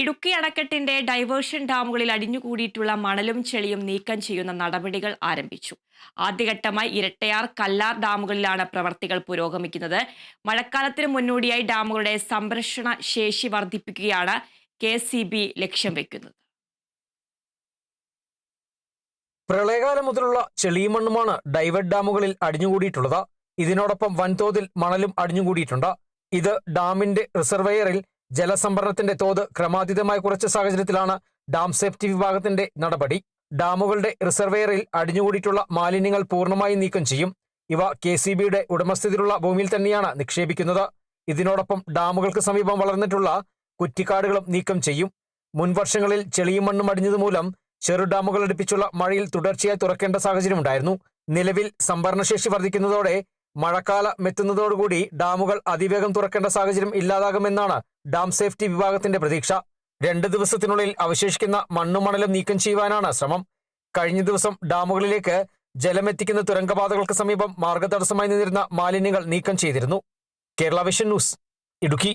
ഇടുക്കി അണക്കെട്ടിന്റെ ഡൈവേർഷൻ ഡാമുകളിൽ അടിഞ്ഞുകൂടിയിട്ടുള്ള മണലും ചെളിയും നീക്കം ചെയ്യുന്ന നടപടികൾ ആരംഭിച്ചു. ആദ്യഘട്ടമായി ഇരട്ടയാർ കല്ലാർ ഡാമുകളിലാണ് പ്രവർത്തികൾ പുരോഗമിക്കുന്നത്. മഴക്കാലത്തിന് മുന്നോടിയായി ഡാമുകളുടെ സംരക്ഷണ ശേഷി വർദ്ധിപ്പിക്കുകയാണ് കെ ലക്ഷ്യം വെക്കുന്നത്. പ്രളയകാലം മുതലുള്ള ചെളിയും മണ്ണുമാണ് ഡൈവേർട്ട് ഡാമുകളിൽ അടിഞ്ഞുകൂടിയിട്ടുള്ളത്. ഇതിനോടൊപ്പം വൻതോതിൽ മണലും അടിഞ്ഞുകൂടിയിട്ടുണ്ട്. ഇത് ഡാമിന്റെ റിസർവെയറിൽ ജലസംഭരണത്തിന്റെ തോത് ക്രമാതീതമായി കുറച്ച സാഹചര്യത്തിലാണ് ഡാം സേഫ്റ്റി വിഭാഗത്തിന്റെ നടപടി. ഡാമുകളുടെ റിസർവെയറിൽ അടിഞ്ഞുകൂടിയിട്ടുള്ള മാലിന്യങ്ങൾ പൂർണമായി നീക്കം ചെയ്യും. ഇവ കെ സി ബിയുടെ ഉടമസ്ഥതയിലുള്ള ഭൂമിയിൽ തന്നെയാണ് നിക്ഷേപിക്കുന്നത്. ഇതിനോടൊപ്പം ഡാമുകൾക്ക് സമീപം വളർന്നിട്ടുള്ള കുറ്റിക്കാടുകളും നീക്കം ചെയ്യും. മുൻവർഷങ്ങളിൽ ചെളിയും മണ്ണും അടിഞ്ഞതുമൂലം ചെറു ഡാമുകൾ അടുപ്പിച്ചുള്ള മഴയിൽ തുടർച്ചയായി തുറക്കേണ്ട സാഹചര്യമുണ്ടായിരുന്നു. നിലവിൽ സംഭരണശേഷി വർദ്ധിക്കുന്നതോടെ മഴക്കാലം മെത്തുന്നതോടുകൂടി ഡാമുകൾ അതിവേഗം തുറക്കേണ്ട സാഹചര്യം ഇല്ലാതാകുമെന്നാണ് ഡാം സേഫ്റ്റി വിഭാഗത്തിന്റെ പ്രതീക്ഷ. രണ്ട് ദിവസത്തിനുള്ളിൽ അവശേഷിക്കുന്ന മണ്ണും മണലും നീക്കം ചെയ്യുവാനാണ് ശ്രമം. കഴിഞ്ഞ ദിവസം ഡാമുകളിലേക്ക് ജലമെത്തിക്കുന്ന തുരങ്കപാതകൾക്ക് സമീപം മാർഗതടസ്സമായി നിന്നിരുന്ന മാലിന്യങ്ങൾ നീക്കം ചെയ്തിരുന്നു. Kerala vision news Idukki.